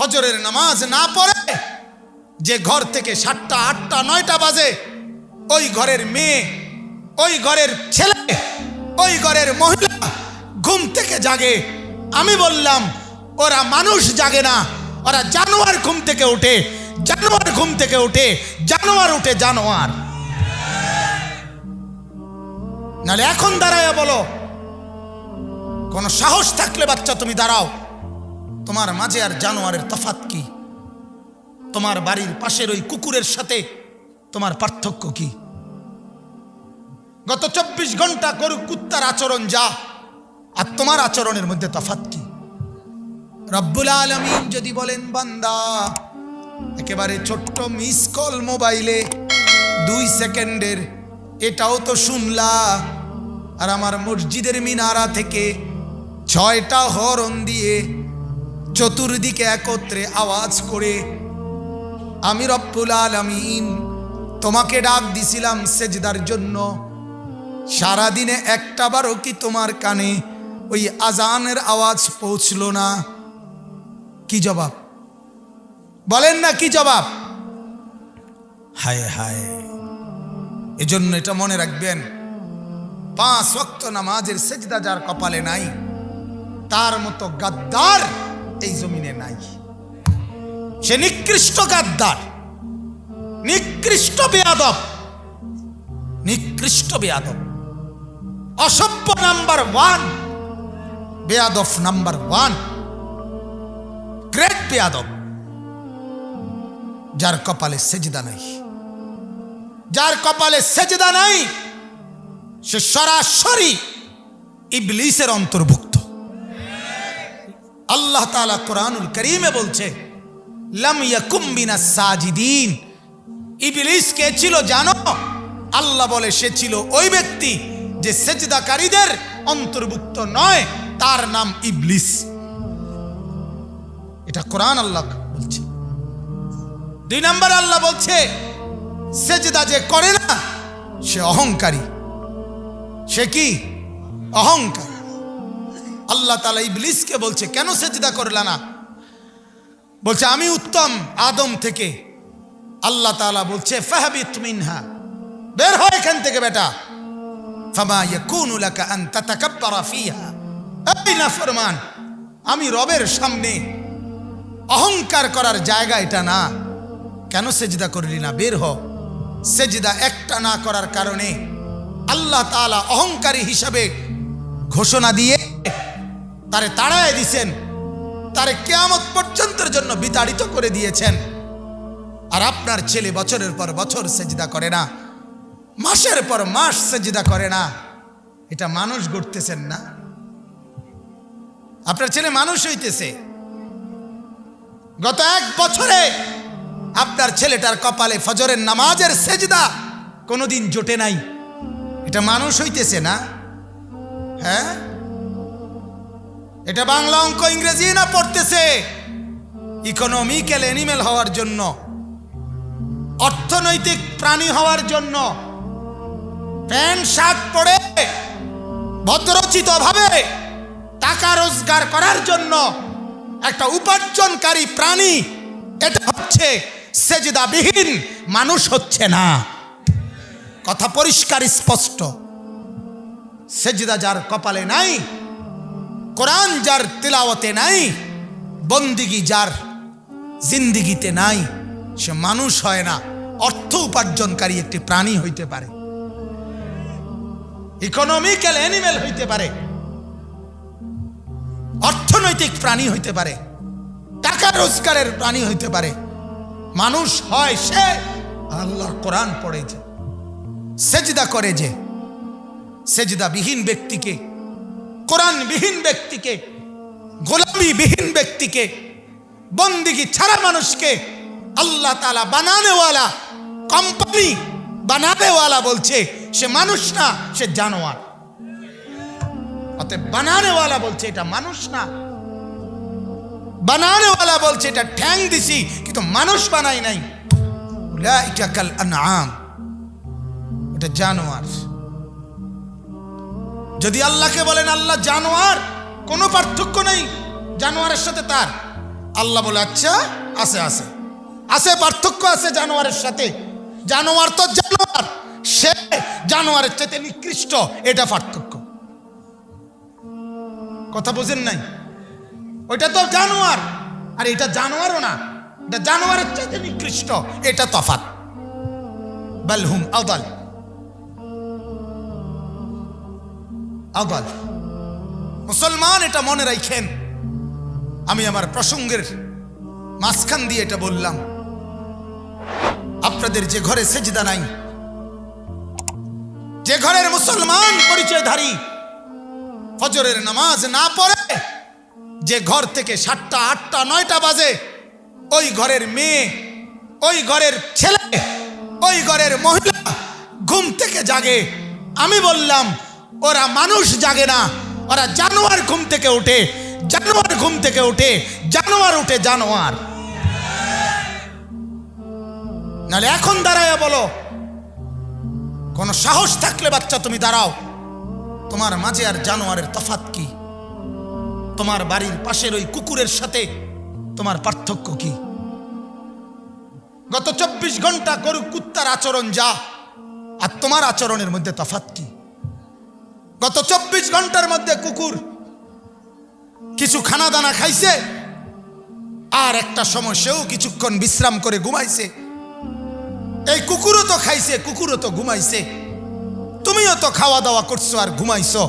ফজরের নামাজ না পড়ে, যে ঘর থেকে সাতটা, আটটা, নয়টা বাজে, ওই ঘরের মেয়ে, ওই ঘরের ছেলে, ওই ঘরের মহিলা ঘুম থেকে জাগে। আমি বললাম, ওরা মানুষ জাগে না, ওরা জানোয়ার ঘুম থেকে ওঠে, জানোয়ার ঘুম থেকে ওঠে, জানোয়ার উঠে জানোয়ার। নাহলে এখন দাঁড়ায় বলো, কোন সাহস থাকলে বাচ্চা তুমি দাঁড়াও। তোমার মাঝে আর জানোয়ারের তফাত কি? তোমার বাড়ির পাশের ওই কুকুরের সাথে তোমার পার্থক্য কি? গত চব্বিশ ঘণ্টা গরু কুত্তার আচরণ যা, আর তোমার আচরণের মধ্যে তফাত কি? রব্বুল আলমিন যদি বলেন, বান্দা, একেবারে ছোট্ট মিস কল মোবাইলে দুই সেকেন্ডের, এটাও তো শুনলা, আর আমার মসজিদের মিনারা থেকে ছয়টা হরন দিয়ে চতুর্দিকে একত্রে আওয়াজ করে, আমি রব্বুল আলমিন তোমাকে ডাক দিছিলাম সেজদার জন্য। সারাদিনে একটা বারও কি তোমার কানে ওই আজানের আওয়াজ পৌঁছলো না? কি জবাব? বলেন না কি জবাব? হায় হায়, এজন্য এটা মনে রাখবেন, পাঁচ ওয়াক্ত নামাজের সেজদা যার কপালে নাই, তার মতো গাদ্দার এই জমিনে নাই। সে নিকৃষ্ট গাদ্দার, নিকৃষ্ট বেয়াদব নিকৃষ্ট বেয়াদব। অসভ্য নাম্বার ওয়ান, বেয়াদব নাম্বার ওয়ান, গ্রেট বেয়াদব, যার কপালে সেজদা নাই। যার কপালে সেজদা নাই, সে সরাসরি ইবলিসের অন্তর্ভুক্ত। আল্লাহ তাআলা কোরআনুল করিমে বলছে, লাম ইয়াকুম সাজিদিন। ইবলিস কে ছিল জানো? আল্লাহ বলে, সে ছিল ওই ব্যক্তি যে সেজদাকারীদের অন্তর্ভুক্ত নয়, তার নাম ইবলিস। এটা কোরআন আল্লাহ বলছে। দুই নাম্বার আল্লাহ বলছে, সেজদা যে করে না, সে অহংকারী। সে কি? অহংকার। আল্লাহ তালা ইবলিসকে বলছে, কেন সেজদা করলা না? বলছে, আমি উত্তম আদম থেকে। আল্লাহ তালা বলছে, ফাহাবিত মিনহা। বের হয় এখান থেকে, বেটা। এই আমি রবের সামনে অহংকার করার জায়গা এটা না। কেন সেজদা করলি না? বের হ। সেজদা একটা না করার কারণে আল্লাহ তাআলা অহংকারী হিসাবে ঘোষণা দিয়ে তারে তাড়ায় দিছেন। তারে কেয়ামত পর্যন্তের জন্য বিতাড়িত করে দিয়েছেন। আর আপনার ছেলে বছরের পর বছর সেজদা করে না। মাসের পর মাস সেজদা করে না। এটা মানুষ গড়তেছেন না। আপনার ছেলে মানুষ হইতেছে। গত এক বছরে আপনার ছেলেটার কপালে ফজরের নামাজের সেজদা কোনোদিন জোটে নাই। এটা মানুষ হইতেছে না। হ্যাঁ? এটা বাংলা অঙ্ক ইংরেজি না পড়তেছে? ইকোনমিক্যাল অ্যানিমেল হওয়ার জন্য। অর্থনৈতিক প্রাণী হওয়ার জন্য। প্যান্ট, শার্ট পরে ভদ্রচিত ভাবে টাকা রোজগার করার জন্য একটা উপার্জনকারী প্রাণী, এটা হচ্ছে সেজদাবিহীন, মানুষ হচ্ছে না। কথা পরিষ্কার, স্পষ্ট। সেজদা যার কপালে নাই কোরআন যার তিলাওয়াতে নাই, বন্দিগি যার জিন্দিগিতে নাই, সে মানুষ হয় না, অর্থ উপার্জনকারী একটি প্রাণী হইতে পারে। ইকোনমিক্যাল অ্যানিমেল হইতে পারে। অর্থনৈতিক প্রাণী হইতে পারে। টাকা রোজগারের প্রাণী হইতে পারে। মানুষ হয় সে, আল্লাহর কোরআন পড়ে যে, সেজদা করে যে সেজদা বিহীন ব্যক্তিকে কোরআন বিহীন ব্যক্তিকে গোলামি বিহীন ব্যক্তিকে, বন্দিগি ছাড়া মানুষকে আল্লাহ তালা বানানেওয়ালা কোম্পানি বানানেওয়ালা বলছে, সে মানুষ না, সে জানোয়ার। অতএব বানানেওয়ালা বলছে, এটা মানুষ না। বানানেওয়ালা বলছে, এটা ঠ্যাং দিছি, কিন্তু মানুষ বানাই নাই। এটা জানোয়ার। যদি আল্লাহকে বলেন আল্লাহ জানোয়ার, কোনো পার্থক্য নেই। জানোয়ারের সাথে তার। আল্লাহ বলে আচ্ছা আছে আছে। আছে, পার্থক্য আছে জানোয়ারের সাথে। জানোয়ার তো জানোয়ার, সে জানোয়ারের চাইতে নিকৃষ্ট, এটা পার্থক্য। কথা বোঝেন নাই? ওইটা তো জানোয়ার। আর এটা জানোয়ারও না। এটা জানোয়ারের চাইতে নিকৃষ্ট, এটা তফাত বালহুম আদাল। আদাল মুসলমান, এটা মনে রাখেন আমি আমার প্রসঙ্গের মাঝখান দিয়ে এটা বললাম। আপনাদের যে ঘরে সেজদা নাই, যে ঘরের মুসলমান পরিচয়ধারী, ফজরের নামাজ না পড়ে, যে ঘর থেকে সাতটা, আটটা, নয়টা বাজে, ওই ঘরের মেয়ে, ওই ঘরের ছেলে, ওই ঘরের মহিলা ঘুম থেকে জাগে। আমি বললাম ওরা মানুষ জাগে না। ওরা জানোয়ার ঘুম থেকে ওঠে জানোয়ার ঘুম থেকে ওঠে জানোয়ার উঠে জানোয়ার। নাহলে এখন দাঁড়ায় বলো, কোন সাহস থাকলে বাচ্চা তুমি দাঁড়াও। তোমার মাঝে আর জানোয়ারের তফাত কি? তোমার বাড়ির পাশের ওই কুকুরের সাথে তোমার পার্থক্য কি? গত চব্বিশ ঘণ্টা করুক কুত্তার আচরণ যা, আর তোমার আচরণের মধ্যে তফাত কি? গত চব্বিশ ঘণ্টার মধ্যে কুকুর কিছু খানা দানা খাইছে, আর একটা সময় সেও কিছুক্ষণ বিশ্রাম করে ঘুমাইছে। এই কুকুরও তো খাইছে, কুকুরও তো ঘুমাইছে। তুমিও তো খাওয়া দাওয়া করছ আর ঘুমাইছো।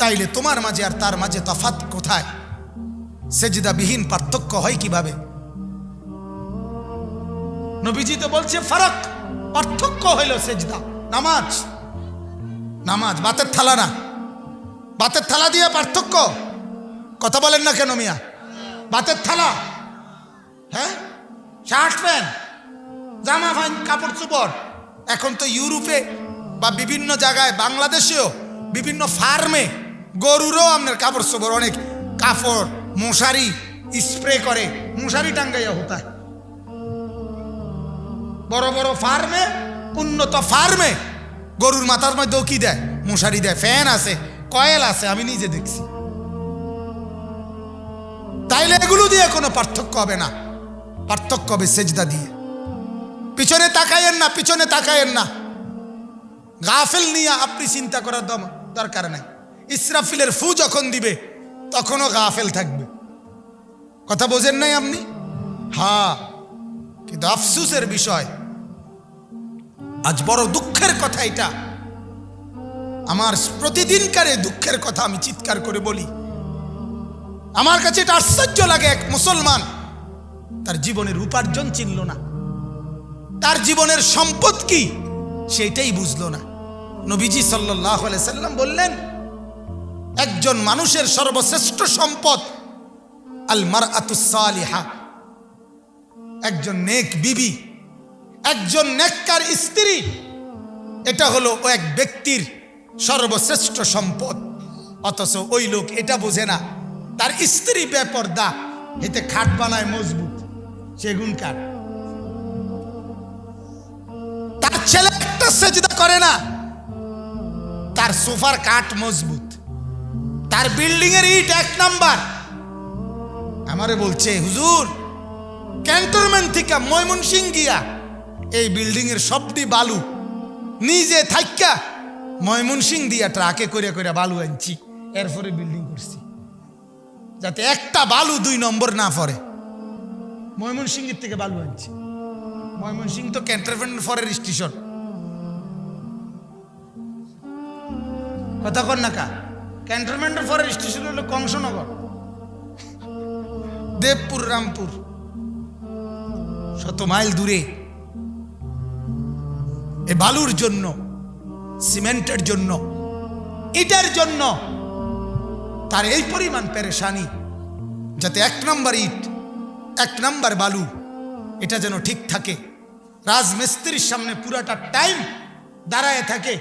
তাইলে তোমার মাঝে আর তার মাঝে তফাত কোথায়? সেজদাবিহীন পার্থক্য হয় কীভাবে? নবীজি তো বলছে, ফারাক, পার্থক্য হইল সেজদা, নামাজ। নামাজ, বাতের থালা না। বাতের থালা দিয়ে পার্থক্য? কথা বলেন না কেন মিয়া? বাতের থালা? হ্যাঁ? শার্ট প্যান্ট, জামা ফাইন কাপড় চোপড়। এখন তো ইউরোপে বা বিভিন্ন জায়গায়, বাংলাদেশেও বিভিন্ন ফার্মে গরুরও আপনার কাপড় চোপড় অনেক কাপড় মশারি স্প্রে করে। মশারি টাঙ্গাইয়া হতায়। বড় বড় ফার্মে, উন্নত ফার্মে গরুর মাথার মধ্যেও কি দেয়? মশারি দেয়, ফ্যান আছে, কয়েল আছে, আমি নিজে দেখছি। তাইলে এগুলো দিয়ে কোনো পার্থক্য হবে না। পার্থক্য হবে সেজদা দিয়ে। পিছনে তাকাইয়েন না, পিছনে তাকাইয়েন না। গাফেল নিয়ে আপনি চিন্তা করার দরকার নাই। ইসরাফিলের ফু যখন দিবে, তখনও গাফেল থাকবে। কথা বোঝেন নাই আপনি? হ্যাঁ কিন্তু আফসুসের বিষয় আজ বড় দুঃখের কথা এটা। আমার প্রতিদিনকারে দুঃখের কথা আমি চিৎকার করে বলি। আমার কাছে এটা আশ্চর্য লাগে এক মুসলমান। তার জীবনের উপার্জন চিনল না। তার জীবনের সম্পদ কি সেটাই বুঝলো না। নবীজি সাল্লাহ সাল্লাম বললেন, একজন মানুষের সর্বশ্রেষ্ঠ সম্পদ আল মার আতুসালিহা একজন নেক বিবি একজন নেককার স্ত্রী। এটা হলো ও এক ব্যক্তির সর্বশ্রেষ্ঠ সম্পদ। অথচ ওই লোক এটা বোঝে না, তার স্ত্রী বেপর্দা, এতে খাট বানায় মজবুত, সেগুন কাঠ। তার ছেলে একটা সেজদা করে না, তার সোফার কাঠ মজবুত, তার বিল্ডিং এর ইট এক নাম্বার। আমারে বলছে, হুজুর, ক্যান্টনমেন্ট থেকে ময়মনসিং গিয়া এই বিল্ডিং এর সবটি বালু নিজে থাইকা ময়মনসিং দিয়া ট্রাকে করে করে বালু আনছি, এরপরে বিল্ডিং করছি। যাতে একটা বালু দুই নম্বর না পড়ে। ময়মনসিংহের থেকে বালু আনছি। ময়মনসিং তো ক্যান্টনমেন্ট ফরের স্টেশন। কথা কর না কা? ক্যান্টনমেন্ট ফরের স্টেশন হলো কংসনগর, দেবপুর, রামপুর। শত মাইল দূরে। এ বালুর জন্য, সিমেন্টের জন্য, ইটের জন্য তার এই পরিমাণ পেরেশানি, যাতে এক নম্বর ইট, এক নম্বর বালু, এটা যেন ঠিক থাকে। রাজমিস্ত্রির সামনে পুরাটা টাইম দাঁড়ায় থাকে।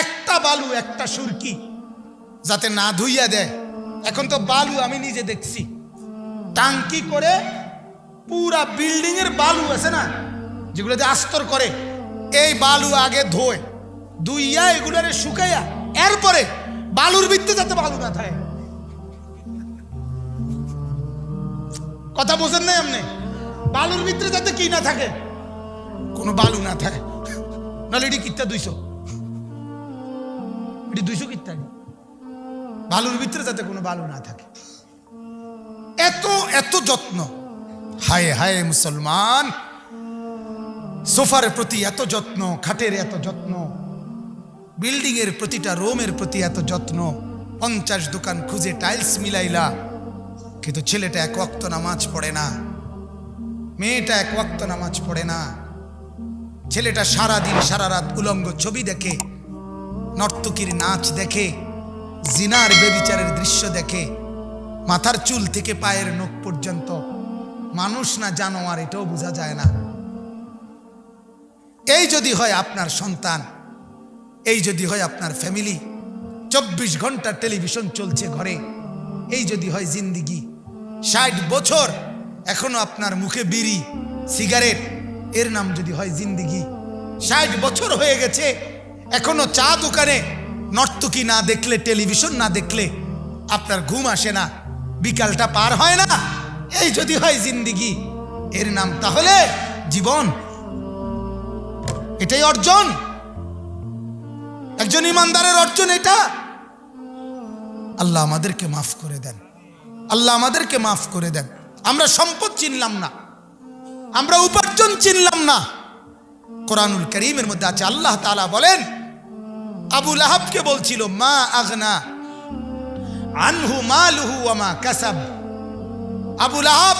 একটা বালু, একটা সুরকি যাতে না ধুইয়া দেয়। এখন তো বালু আমি নিজে দেখছি। টাঙ্কি করে পুরা বিল্ডিং এর বালু আছে না, যেগুলোতে আস্তর করে। এই বালু আগে ধোয়, ধুইয়া এগুলারে শুকাইয়া, এরপরে বালুর ভিত্তে যাতে বালু না থাকে। কথা বোঝেন নাই আপনি? বালুর ভিতরে যাতে কি না থাকে? কোনো বালু না থাকে। নাহলে এটি কিত্তা দুইশো এটি দুইশো কিত্তা? বালুর ভিতরে যাতে কোনো বালু না থাকে। এত এত যত্ন। হায় হায় মুসলমান! সোফার প্রতি এত যত্ন, খাটের এত যত্ন বিল্ডিং এর প্রতিটা রোমের প্রতি এত যত্ন, পঞ্চাশ দোকান খুঁজে টাইলস মিলাইলা, কিন্তু ছেলেটা এক ওয়াক্ত নামাজ পড়ে না, মেয়েটা এক ওয়াক্ত নামাজ পড়ে না। ছেলেটা সারা দিন সারা রাত উলঙ্গ ছবি দেখে, নর্তকীর নাচ দেখে, জিনার বেবিচারের দৃশ্য দেখে, মাথার চুল থেকে পায়ের নখ পর্যন্ত। মানুষ না জানোয়ার, এটাও বোঝা যায় না। এই যদি হয় আপনার সন্তান, এই যদি হয় আপনার ফ্যামিলি চব্বিশ ঘণ্টা টেলিভিশন চলছে ঘরে, এই যদি হয় জিন্দিগি। ষাট বছর এখনও আপনার মুখে বিড়ি সিগারেট এর নাম যদি হয় জিন্দিগি। ষাট বছর হয়ে গেছে, এখনও চা দোকানে নর্তকী না দেখলে টেলিভিশন না দেখলে আপনার ঘুম আসে না, বিকালটা পার হয় না। এই যদি হয় জিন্দিগি, এর নাম তাহলে জীবন এটাই অর্জন। একজন ইমানদারের অর্জন এটা। আল্লাহ আমাদেরকে মাফ করে দেন। আল্লাহ আমাদেরকে মাফ করে দেন। আমরা সম্পদ চিনলাম না। আমরা উপার্জন চিনলাম না। কোরআনুল করিমের মধ্যে আছে, আল্লাহ তাআলা বলেন আবুল আহাবকে বলছিল, মা আগনা আনহু মালহু ওয়া কাসাব। আবুল আহাব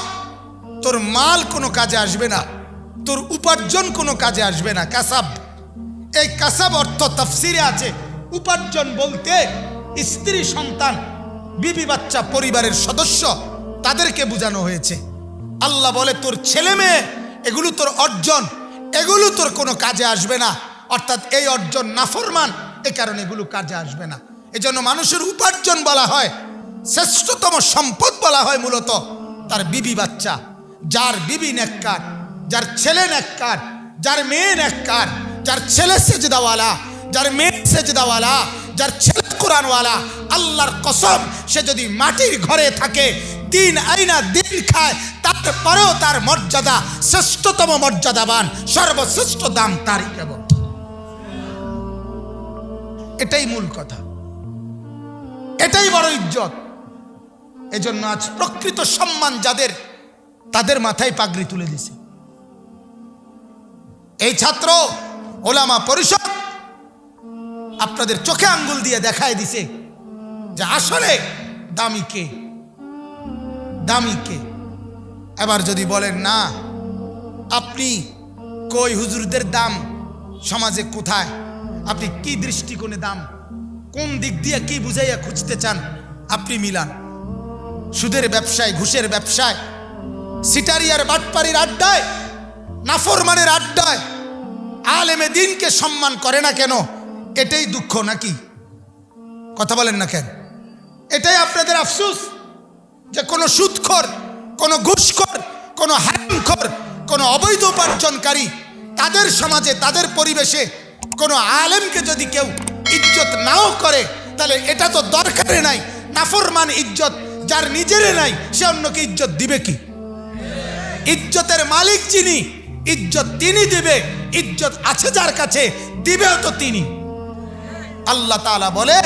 তোর মাল কোনো কাজে আসবে না। তোর উপার্জন কোনো কাজে আসবে না, কাসাব। এই কাসাব অর্থ তফসিরে আছে, উপার্জন বলতে স্ত্রী, সন্তান, বিবি, বাচ্চা, পরিবারের সদস্য, তাদেরকে বোঝানো হয়েছে। আল্লাহ বলে, তোর ছেলে মেয়ে, এগুলো তোর অর্জন, এগুলো তোর কোনো কাজে আসবে না। অর্থাৎ এই অর্জন নাফরমান, এ কারণে এগুলো কাজে আসবে না। এজন্য মানুষের উপার্জন বলা হয়, শ্রেষ্ঠতম সম্পদ বলা হয় মূলত তার বিবি বাচ্চা, যার বিবি নেককার। যার ছেলে নেককার, যার মেয়ে নেককার, যার ছেলে সেজদাওয়ালা, যার মেয়ে সেজদাওয়ালা, যার ছেলে কোরআনওয়ালা, আল্লাহর কসম, সে যদি মাটির ঘরে থাকে, দিন আইনা দিন খায়, তারপরেও তার মর্যাদা শ্রেষ্ঠতম মর্যাদাবান, সর্বশ্রেষ্ঠ দাম তারই কেবল। এটাই মূল কথা। এটাই বড় ইজ্জত। এজন্য আজ প্রকৃত সম্মান যাদের, তাদের মাথায় পাগড়ি তুলে দিছে। এই ছাত্র, ওলামা পরিষদ আপনাদের চোখে আঙ্গুল দিয়ে দেখায় দিছে যে আসলে দামি কে? দামি কে? এবার যদি বলেন, না, আপনি কই হুজুরদের দাম? সমাজে কোথায়? আপনি কি দৃষ্টিকোণে দাম? কোন দিক দিয়ে কি বুঝাইয়া খুঁজতে চান? আপনি মিলান। সুদের ব্যবসায়, ঘুষের ব্যবসায়, সিটারিয়ার বাটপাড়ির আড্ডায়, নাফরমানের আড্ডায় আলেমে দিনকে সম্মান করে না কেন? এটাই দুঃখ নাকি? কথা বলেন না কেন? এটাই আপনাদের আফসুস যে কোনো সুদখোর কোনো ঘুষখোর, কোনো হারামখোর, কোনো অবৈধ উপার্জনকারী তাদের সমাজে, তাদের পরিবেশে কোনো আলেমকে যদি কেউ ইজ্জত নাও করে, তাহলে এটা তো দরকারে নাই। নাফরমান ইজ্জত, যার নিজেরে নাই, সে অন্যকে ইজ্জত দিবে কি? ইজ্জতের মালিক যিনি ইজ্জত তিনি দিবে, ইজ্জত আছে যার কাছে, দিবেও তো তিনি। আল্লাহ তাআলা বলে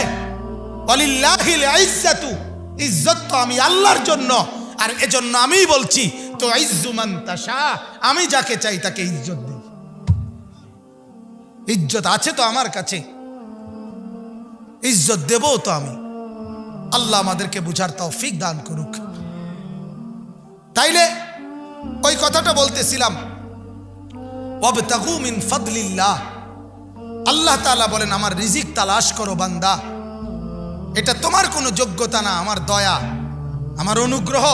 ইজ্জাতু তো আমি আল্লাহর জন্য, আর এজন্য আমি বলছি তো ইজ্জুমান তাশা, আমি যাকে চাই তাকে ইজ্জত দিই। ইজ্জত আছে তো আমার কাছে, ইজ্জত দেবও তো আমি। আল্লাহ আমাদেরকে বুঝার তৌফিক দান করুক। তাইলে ওই কথাটা বলতেছিলাম আল্লাহ তালা বলেন, আমার রিজিক তালাশ করো বান্দা। এটা তোমার কোনো যোগ্যতা না, আমার দয়া, আমার অনুগ্রহ।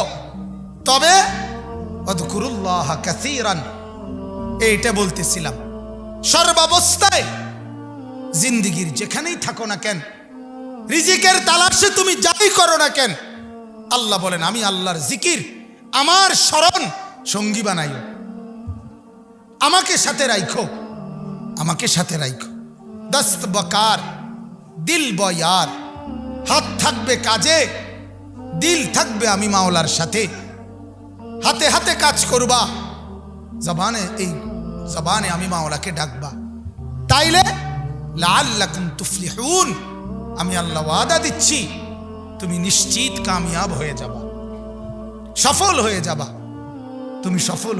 তবে এইটা বলতেছিলাম। সর্বাবস্থায় জিন্দিগির যেখানেই থাকো না কেন, রিজিকের তালাশে তুমি যাই করো না কেন, আল্লাহ বলেন, আমি আল্লাহর জিকির, আমার স্মরণ সঙ্গী বানাইও। আমাকে সাথে রাইখো। আমাকে সাথে রাইখো। দস্ত বকার, দিল বয়ার। হাত থাকবে কাজে, দিল থাকবে আমি মাওলার সাথে। হাতে হাতে কাজ করবা, জবানে এই জবানে আমি মাওলাকে ডাকবা। তাইলে লাল্লাকুম তুফলিহুন, আমি আল্লাহ ওয়াদা দিচ্ছি, তুমি নিশ্চিত কামিয়াব হয়ে যাবা। সফল হয়ে যাবা। তুমি সফল